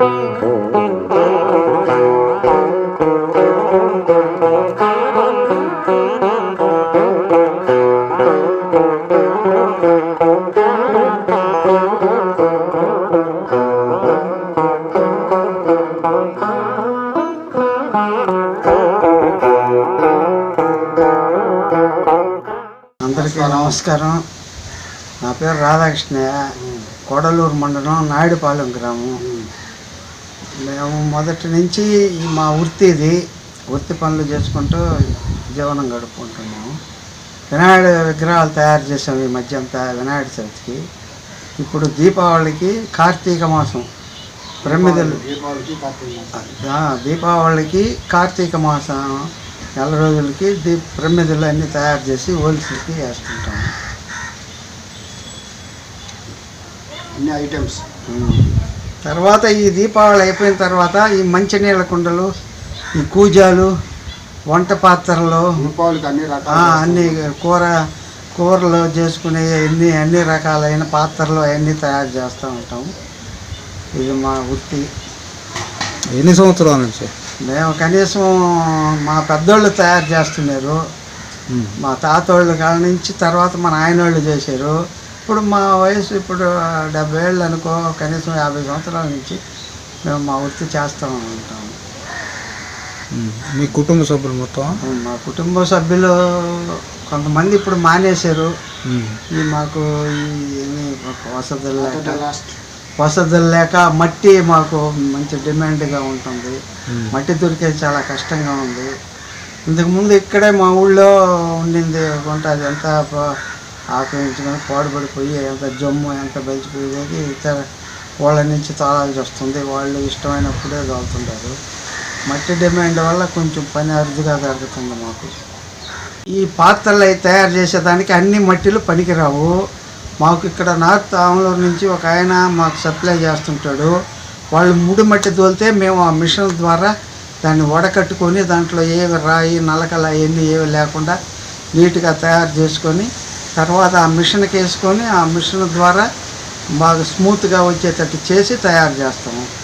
అందరికీ నమస్కారం. నా పేరు రాధాకృష్ణయ్య. కొడలూరు మండలం నాయుడుపాలెం గ్రామం. మేము మొదటి నుంచి మా వృత్తి ఇది వృత్తి పనులు చేసుకుంటూ జీవనం గడుపుకుంటున్నాము. వినాయకుడి విగ్రహాలు తయారు చేసాం ఈ మధ్య అంతా వినాయక చవితికి. ఇప్పుడు దీపావళికి కార్తీక మాసం. ప్రమిదలు దీపావళికి కార్తీక మాసం. నెల రోజులకి దీప్ ప్రమిదలు అన్నీ తయారు చేసి హోల్సేల్కి వేస్తుంటాము. అన్ని ఐటమ్స్. తర్వాత ఈ దీపావళి అయిపోయిన తర్వాత ఈ మంచినీళ్ళ కుండలు ఈ కూజాలు వంట పాత్రలు దీపావళికి అన్ని ఆ, రకాల అన్ని కూర కూరలు చేసుకునే అన్ని అన్ని రకాలైన పాత్రలు అవన్నీ తయారు చేస్తూ ఉంటాం. ఇది మా వృత్తి. ఎన్ని సంవత్సరాల నుంచి? మేము కనీసం మా పెద్దోళ్ళు తయారు చేస్తున్నారు. మా తాతోళ్ళ కాడ నుంచి తర్వాత మా నాయనోళ్ళు చేశారు. ఇప్పుడు మా వయసు ఇప్పుడు డెబ్బై ఏళ్ళు అనుకో కనీసం యాభై సంవత్సరాల నుంచి మేము మా వృత్తి చేస్తూ ఉంటాం మీ కుటుంబ సభ్యులు మొత్తం? మా కుటుంబ సభ్యులు కొంతమంది ఇప్పుడు మానేశారు. ఈ మాకు ఈ ఏమీ వసతులు లేక వసతులు లేక మట్టి మాకు మంచి డిమాండ్గా ఉంటుంది. మట్టి దొరికేది చాలా కష్టంగా ఉంది. ఇంతకుముందు ఇక్కడే మా ఊళ్ళో ఉండింది కొంట అది ఎంత ప- ఆక్రమించుకొని పాడుపడిపోయి ఎంత జమ్ము ఎంత బలిచిపోయేది ఇతర వాళ్ళ నుంచి తాళాల్సి వస్తుంది వాళ్ళు ఇష్టమైనప్పుడే తోలుతుంటారు మట్టి డిమాండ్ వల్ల కొంచెం పని అరుదుగా జరుగుతుంది మాకు. ఈ పాత్రలు అవి తయారు చేసేదానికి అన్ని మట్టిలు పనికిరావు. మాకు ఇక్కడ నార్త్ ఆమలూరు నుంచి ఒక ఆయన మాకు సప్లై చేస్తుంటాడు. వాళ్ళు ముడి మట్టి తోలితే మేము ఆ మిషన్ ద్వారా దాన్ని వడకట్టుకొని దాంట్లో ఏవి రాయి నలకలు అవన్నీ ఏవి లేకుండా నీట్గా తయారు చేసుకొని తర్వాత ఆ మిషన్కి వేసుకొని ఆ మిషన్ ద్వారా బాగా స్మూత్గా వచ్చేటట్టు చేసి తయారు చేస్తాము.